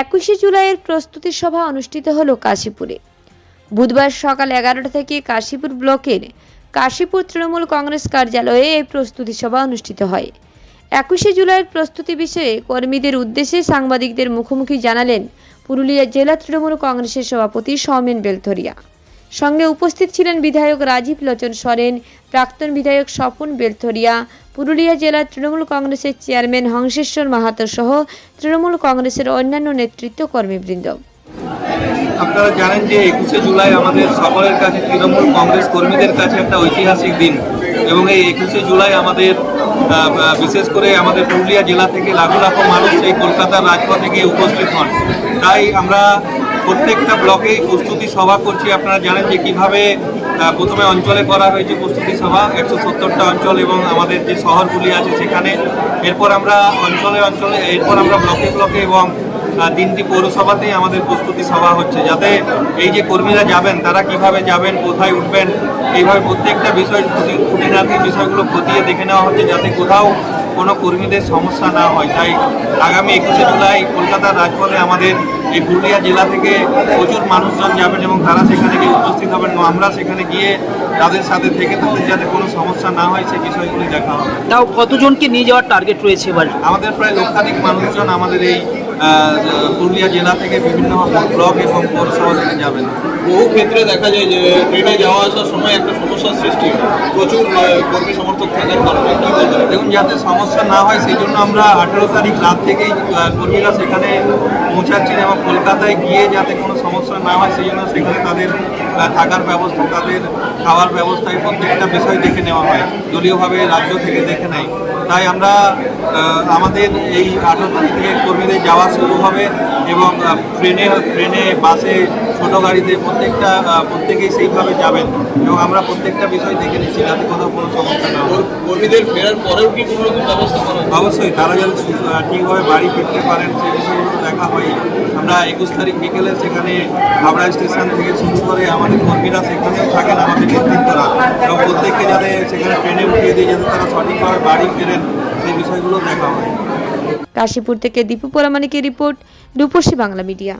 একুশে জুলাইয়ের প্রস্তুতি সভা অনুষ্ঠিত হল কাশীপুরে। বুধবার সকাল এগারোটা থেকে কাশীপুর ব্লকের কাশীপুর তৃণমূল কংগ্রেস কার্যালয়ে এই প্রস্তুতি সভা অনুষ্ঠিত হয়। একুশে জুলাইয়ের প্রস্তুতি বিষয়ে কর্মীদের উদ্দেশ্যে সাংবাদিকদের মুখোমুখি জানালেন পুরুলিয়া জেলা তৃণমূল কংগ্রেসের সভাপতি সৌমেন বেলথরিয়া। সঙ্গে উপস্থিত ছিলেন বিধায়ক রাজীব লোচন সরেন, প্রাক্তন বিধায়ক স্বপন বেলথরিয়া পুরুলিয়া জেলার তৃণমূল কংগ্রেসের চেয়ারম্যান হংসেশ্বর মাহাতো সহ তৃণমূল কংগ্রেসের অন্যান্য নেতৃত্ব কর্মীবৃন্দ আপনারা জানেন যে একুশে জুলাই আমাদের সকলের কাছে তৃণমূল কংগ্রেস কর্মীদের কাছে একটা ঐতিহাসিক দিন এবং এই একুশে জুলাই আমাদের বিশেষ করে আমাদের পুরুলিয়া জেলা থেকে লাখো লাখো মানুষ এই কলকাতার রাজপথে গিয়ে উপস্থিত হন। তাই আমরা প্রত্যেকটা ব্লকেই প্রস্তুতি সভা করছি। আপনারা জানেন যে কীভাবে প্রথমে অঞ্চলে করা হয়েছে প্রস্তুতি সভা, একশো সত্তরটা অঞ্চল এবং আমাদের যে শহরগুলি আছে সেখানে। এরপর আমরা অঞ্চলে অঞ্চলে, এরপর আমরা ব্লকে ব্লকে এবং তিনটি পৌরসভাতেই আমাদের প্রস্তুতি সভা হচ্ছে। যাতে এই যে কর্মীরা যাবেন তারা কীভাবে যাবেন কোথায় উঠবেন এইভাবে প্রত্যেকটা বিষয় খুঁটি- খুঁটিনাটি বিষয়গুলো খতিয়ে দেখে নেওয়া হচ্ছে যাতে কোথাও কোনো কর্মীদের সমস্যা না হয়। তাই আগামী একুশে জুলাই কলকাতার রাজপথে আমাদের এই পুরুলিয়া জেলা থেকে প্রচুর মানুষজন যাবেন এবং তারা সেখানে গিয়ে উপস্থিত হবেন এবং আমরা সেখানে গিয়ে তাদের সাথে থেকে তাদের যাতে কোনো সমস্যা না হয় সেই বিষয়গুলি দেখা হবে। তাও কতজনকে নিয়ে যাওয়ার টার্গেট রয়েছে এবার? আমাদের প্রায় লক্ষাধিক মানুষজন আমাদের এই পুরুলিয়া জেলা থেকে বিভিন্ন ব্লক এবং পৌরসভা থেকে যাবেন। বহু ক্ষেত্রে দেখা যায় যে ট্রেনে যাওয়া আসার সময় একটা সমস্যার সৃষ্টি প্রচুর কর্মী সমর্থক থাকার কারণে কি বলবেন? দেখুন যাতে সমস্যা না হয় সেই জন্য আমরা আঠেরো তারিখ রাত থেকেই কর্মীরা সেখানে পৌঁছাচ্ছেন এবং কলকাতায় গিয়ে যাতে কোনো সমস্যা না হয় সেই জন্য সেখানে তাদের থাকার ব্যবস্থা, তাদের খাওয়ার ব্যবস্থা এই প্রত্যেকটা বিষয় দেখে নেওয়া হয়। দলীয়ভাবে রাজ্য থেকে দেখে নেয়। তাই আমরা আমাদের এই আঠেরো তারিখ থেকে কর্মীদের যাওয়া শুরু হবে এবং ট্রেনে ট্রেনে, বাসে, ছোটো গাড়িতে প্রত্যেকটা প্রত্যেকেই সেইভাবে যাবেন। এবং আমরা প্রত্যেকটা বিষয় দেখে নিচ্ছি যাতে কোথাও কোনো সমস্যা না হয় কর- কর্মীদের ফেরার পরেও কি কোনো রকম ব্যবস্থা করা হয়? অবশ্যই তারা যেন সু- ঠিকভাবে বাড়ি ফিরতে পারেন সেই বিষয়গুলো দেখা হয়। আমরা একুশ তারিখ বিকেলে সেখানে হাওড়া স্টেশন থেকে শুরু করে আমাদের কর্মীরা সেখানেও থাকেন আমাদের নেতৃত্বরা। এবং প্রত্যেককে যাতে সেখানে ট্রেনে উঠিয়ে দিয়ে যাতে তারা সঠিকভাবে বাড়ি ফেরেন সেই বিষয়গুলো দেখা হয়। কাশীপুর থেকে দীপু পরামানিকের রিপোর্ট রূপসী বাংলা মিডিয়া।